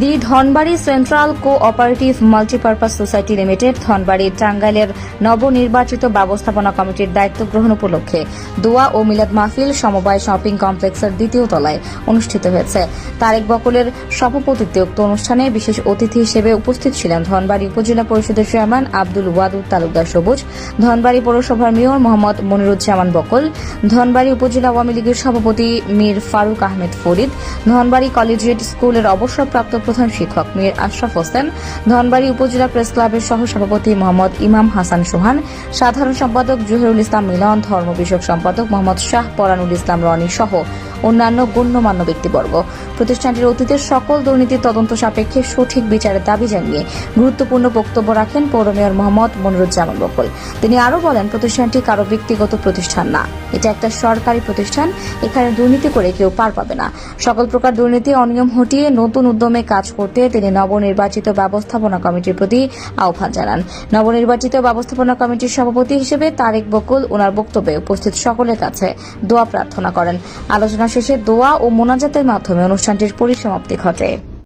The Dhanbari central cooperative multipurpose society limited, Dhanbari টাঙ্গাইলের নবনির্বাচিত ব্যবস্থাপনা কমিটির দায়িত্ব গ্রহণ উপলক্ষে দোয়া ও মিলাদ মাহফিল, সমবায় শপিং কমপ্লেক্সের দ্বিতীয় তলায় অনুষ্ঠিত হয়েছে। তারেক বকলের সভাপতিত্বে উক্ত অনুষ্ঠানে বিশেষ অতিথি হিসেবে উপস্থিত ছিলেন ধনবাড়ি উপজেলা পরিষদের চেয়ারম্যান আব্দুল ওয়াদুদ তালুকদার সবুজ, ধনবাড়ি পৌরসভার মেয়র মোহাম্মদ মনিরুজ্জামান বকল, ধনবাড়ি উপজেলা আওয়ামী লীগের সভাপতি মীর ফারুক আহমেদ ফরিদ, ধনবাড়ি কলেজিয়েট স্কুলের অবসরপ্রাপ্ত প্রধান শিক্ষক মীর আশরাফ হোসেন, ধনবাড়ি উপজেলা প্রেস ক্লাবের সহ সভাপতি মোহাম্মদ ইমাম হাসান সোহান, সাধারণ সম্পাদক জহিরুল ইসলাম মিলন ধর্ম বিষয়ক সম্পাদক মোহাম্মদ শাহ পরানুল ইসলাম রনি সহ অন্যান্য গণ্যমান্য ব্যক্তিবর্গ। প্রতিষ্ঠানটির অতীতের সকল দুর্নীতির তদন্ত সাপেক্ষে সঠিক বিচারের দাবি জানিয়ে গুরুত্বপূর্ণ বক্তব্য রাখেন পৌর মেয়র মোহাম্মদ মনিরুজ্জামান বকুল। তিনি আরও বলেন, প্রতিষ্ঠানটি কারও ব্যক্তিগত প্রতিষ্ঠান না। এটা একটা সরকারি প্রতিষ্ঠান, এখানে দুর্নীতি করে কেউ পার পাবে না। সকল প্রকার দুর্নীতি অনিয়ম হটিয়ে নতুন উদ্যমে কাজ করতে তিনি নবনির্বাচিত ব্যবস্থাপনা কমিটির প্রতি আহ্বান জানান। নবনির্বাচিত ব্যবস্থাপনা কমিটির সভাপতি হিসেবে তারেক বকুল ওনার বক্তব্যে উপস্থিত সকলের কাছে দোয়া প্রার্থনা করেন। আলোচনা শেষে দোয়া ও মোনাজাতের মাধ্যমে অনুষ্ঠানটির পরিসমাপ্তি ঘটে।